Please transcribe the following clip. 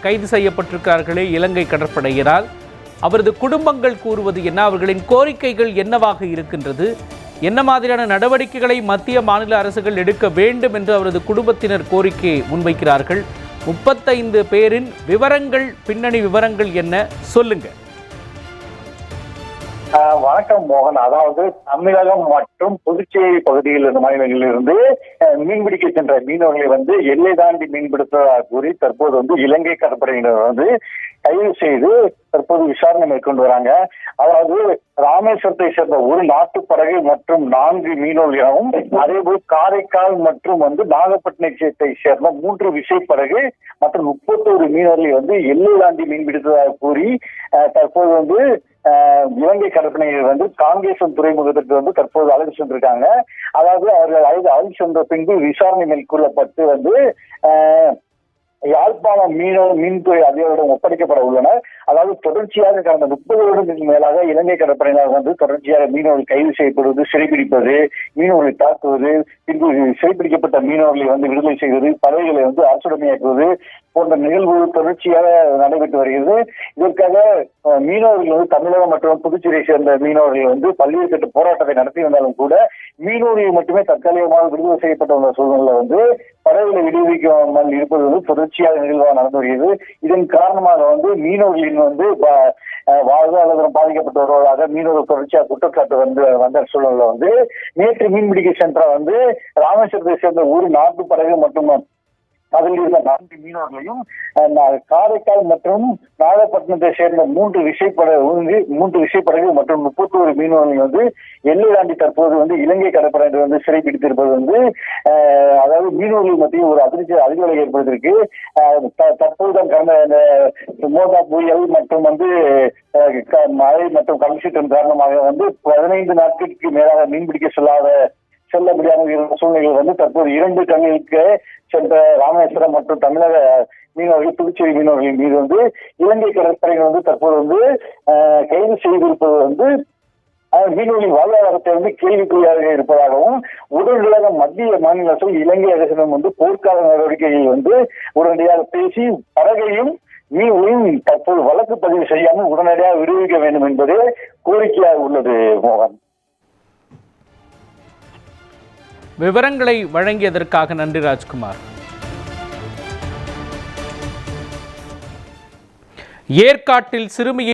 கைது செய்யப்பட்டிருக்கிறார்களே இலங்கை கடற்படையினால். அவரது குடும்பங்கள் கூறுவது என்ன? அவர்களின் கோரிக்கைகள் என்னவாக இருக்கின்றது? என்ன மாதிரியான நடவடிக்கைகளை மத்திய மாநில அரசுகள் எடுக்க வேண்டும் என்று அவரது குடும்பத்தினர் கோரிக்கையை முன்வைக்கிறார்கள்? முப்பத்தைந்து பேரின் விவரங்கள் பின்னணி விவரங்கள் என்ன? சொல்லுங்கள் வணக்கம் மோகன் அதாவது தமிழகம் மற்றும் புதுச்சேரி பகுதியில் இருந்த மாநிலங்களில் இருந்து மீன்பிடிக்க சென்ற மீனவர்களை வந்து எல்லை தாண்டி மீன்பிடித்ததாக கூறி தற்போது வந்து இலங்கை கடற்படையினர் வந்து கைது செய்து தற்போது விசாரணை மேற்கொண்டு வராங்க. அதாவது ராமேஸ்வரத்தை சேர்ந்த ஒரு நாட்டு படகு மற்றும் நான்கு மீனவர்களும் அதேபோல் காரைக்கால் மற்றும் வந்து நாகப்பட்டினத்தை சேர்ந்த மூன்று விசைப்படகு மற்றும் முப்பத்தோரு மீனவர்களை வந்து எல்லை தாண்டி மீன்பிடித்ததாக கூறி தற்போது வந்து இலங்கை கடற்படையினர் வந்து காங்கேசன் துறைமுகத்திற்கு வந்து தற்போது அழைத்து சென்றிருக்காங்க. அதாவது அவர்கள் அழைத்து அழைத்து சென்ற பின்பு விசாரணை மேற்கொள்ளப்பட்டு வந்து யாழ்ப்பாணம் மீனவர் மீன்துறை அதிகாரிடம் ஒப்படைக்கப்பட உள்ளன அதாவது தொடர்ச்சியாக கடந்த முப்பது வருடங்களுக்கு மேலாக இலங்கை கடற்படையினர் வந்து தொடர்ச்சியாக மீனவர்கள் கைது செய்யப்படுவது சிறைபிடிப்பது மீனவர்களை தாக்குவது பின்பு சிறைபிடிக்கப்பட்ட மீனவர்களை வந்து விடுதலை செய்வது பறவைகளை வந்து அரசுடமையாக்குவது போன்ற நிகழ்வு தொடர்ச்சியாக நடைபெற்று வருகிறது. இதற்காக மீனவர்கள் வந்து தமிழகம் மற்றும் புதுச்சேரியை சேர்ந்த மீனவர்கள் வந்து பல்வேறு கட்ட போராட்டத்தை நடத்தி வந்தாலும் கூட மீனவர்கள் மட்டுமே தற்காலிகமாக விடுதலை செய்யப்பட்ட உள்ள சூழ்நிலை வந்து படகுகளை விடுவிக்காமல் இருப்பது வந்து தொடர்ச்சியாக நிகழ்வாக நடந்து வருகிறது. இதன் காரணமாக வந்து மீனவர்களின் வந்து வாழ்வாதாரம் பாதிக்கப்பட்டு வருவதாக மீனவர்கள் தொடர்ச்சியாக குற்றச்சாட்டு வந்து வந்த சூழ்நிலை வந்து நேற்று மீன்பிடிக்க சென்ற வந்து ராமேஸ்வரத்தை சேர்ந்த ஒரு நாட்டு படகு மற்றும் அதில் உள்ள நான்கு மீனவர்களையும் காரைக்கால் மற்றும் நாகப்பட்டினத்தை சேர்ந்த மூன்று விசைப்படகு மூன்று விசைப்படகு மற்றும் முப்பத்தோரு மீனவர்கள் வந்து எல்லை தாண்டி தற்போது வந்து இலங்கை கடற்படையினர் வந்து சிறைப்பிடித்திருப்பது வந்து அதாவது மீனவர்கள் மத்தியில் ஒரு அதிர்ச்சி அதிர்வலை ஏற்படுத்திருக்கு த- தற்போது தான் கடந்த அந்த மோதா புயல் மற்றும் வந்து க- மழை மற்றும் கடல் சீற்றம் காரணமாக வந்து பதினைந்து நாட்களுக்கு மேலாக மீன்பிடிக்க செல்லாத செல்ல முடியாமல் இருந்த சூழ்நிலைகள் வந்து தற்போது இரண்டு கண்களுக்கு சென்ற ராமேஸ்வரம் மற்றும் தமிழக மீனவர்கள் புதுச்சேரி மீனவர்களின் மீது வந்து இலங்கை கடற்படையினர் வந்து தற்போது வந்து கைது செய்திருப்பது வந்து மீனவர்களின் வாழ்வாதாரத்தை வந்து கேள்விக்குறியாக இருப்பதாகவும் உடனடியாக மத்திய மாநில அரசும் இலங்கை அரசிடம் வந்து போர்க்கால நடவடிக்கையை வந்து உடனடியாக பேசி படகையும் மீனையும் தற்போது வழக்கு பதிவு செய்யாமல் உடனடியாக விடுவிக்க வேண்டும் என்பது கோரிக்கையாக உள்ளது மோகன். விவரங்களை வழங்கியதற்காக நன்றி ராஜ்குமார். ஏற்காட்டில் சிறுமியை